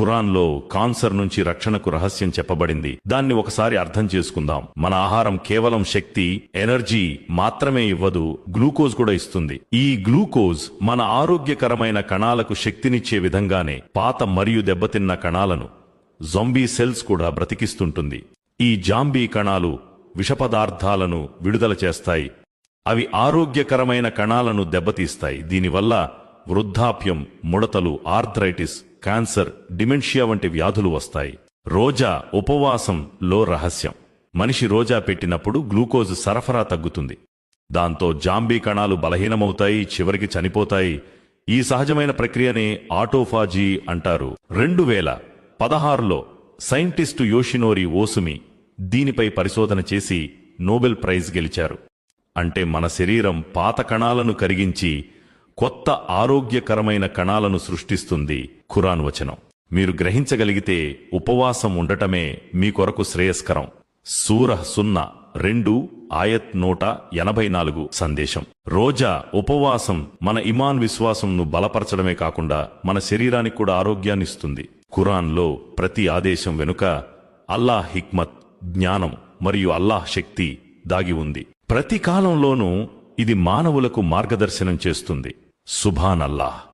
ఖురాన్లో కాన్సర్ నుంచి రక్షణకు రహస్యం చెప్పబడింది. దాన్ని ఒకసారి అర్థం చేసుకుందాం. మన ఆహారం కేవలం శక్తి ఎనర్జీ మాత్రమే ఇవ్వదు గ్లూకోజ్ కూడా ఇస్తుంది. ఈ గ్లూకోజ్ మన ఆరోగ్యకరమైన కణాలకు శక్తినిచ్చే విధంగానే పాత మరియు దెబ్బతిన్న కణాలను జొంబీ సెల్స్ కూడా బ్రతికిస్తుంటుంది. ఈ జాంబీ కణాలు విషపదార్థాలను విడుదల చేస్తాయి. అవి ఆరోగ్యకరమైన కణాలను దెబ్బతీస్తాయి. దీనివల్ల వృద్ధాప్యం ముడతలు ఆర్థరైటిస్ క్యాన్సర్ డిమెన్షియా వంటి వ్యాధులు వస్తాయి. రోజా ఉపవాసంలో రహస్యం. మనిషి రోజా పెట్టినప్పుడు గ్లూకోజ్ సరఫరా తగ్గుతుంది. దాంతో జాంబీ కణాలు బలహీనమవుతాయి చివరికి చనిపోతాయి. ఈ సహజమైన ప్రక్రియనే ఆటోఫాజీ అంటారు. రెండు వేల పదహారులో సైంటిస్టు యోషినోరి ఓసుమి దీనిపై పరిశోధన చేసి నోబెల్ ప్రైజ్ గెలిచారు. అంటే మన శరీరం పాత కణాలను కరిగించి కొత్త ఆరోగ్యకరమైన కణాలను సృష్టిస్తుంది ఖురాన్ వచనం. మీరు గ్రహించగలిగితే ఉపవాసం ఉండటమే మీ కొరకు శ్రేయస్కరం. సూరహ్ సున్నా రెండు ఆయత్ నూట ఎనభై నాలుగు సందేశం. రోజా ఉపవాసం మన ఇమాన్ విశ్వాసంను బలపరచడమే కాకుండా మన శరీరానికి కూడా ఆరోగ్యాన్ని ఇస్తుంది. ఖురాన్లో ప్రతి ఆదేశం వెనుక అల్లాహ్ హిక్మత్ జ్ఞానం మరియు అల్లాహ్ శక్తి దాగి ఉంది. ప్రతి కాలంలోనూ ఇది మానవులకు మార్గదర్శనం చేస్తుంది. సుభాన్ అల్లాహ్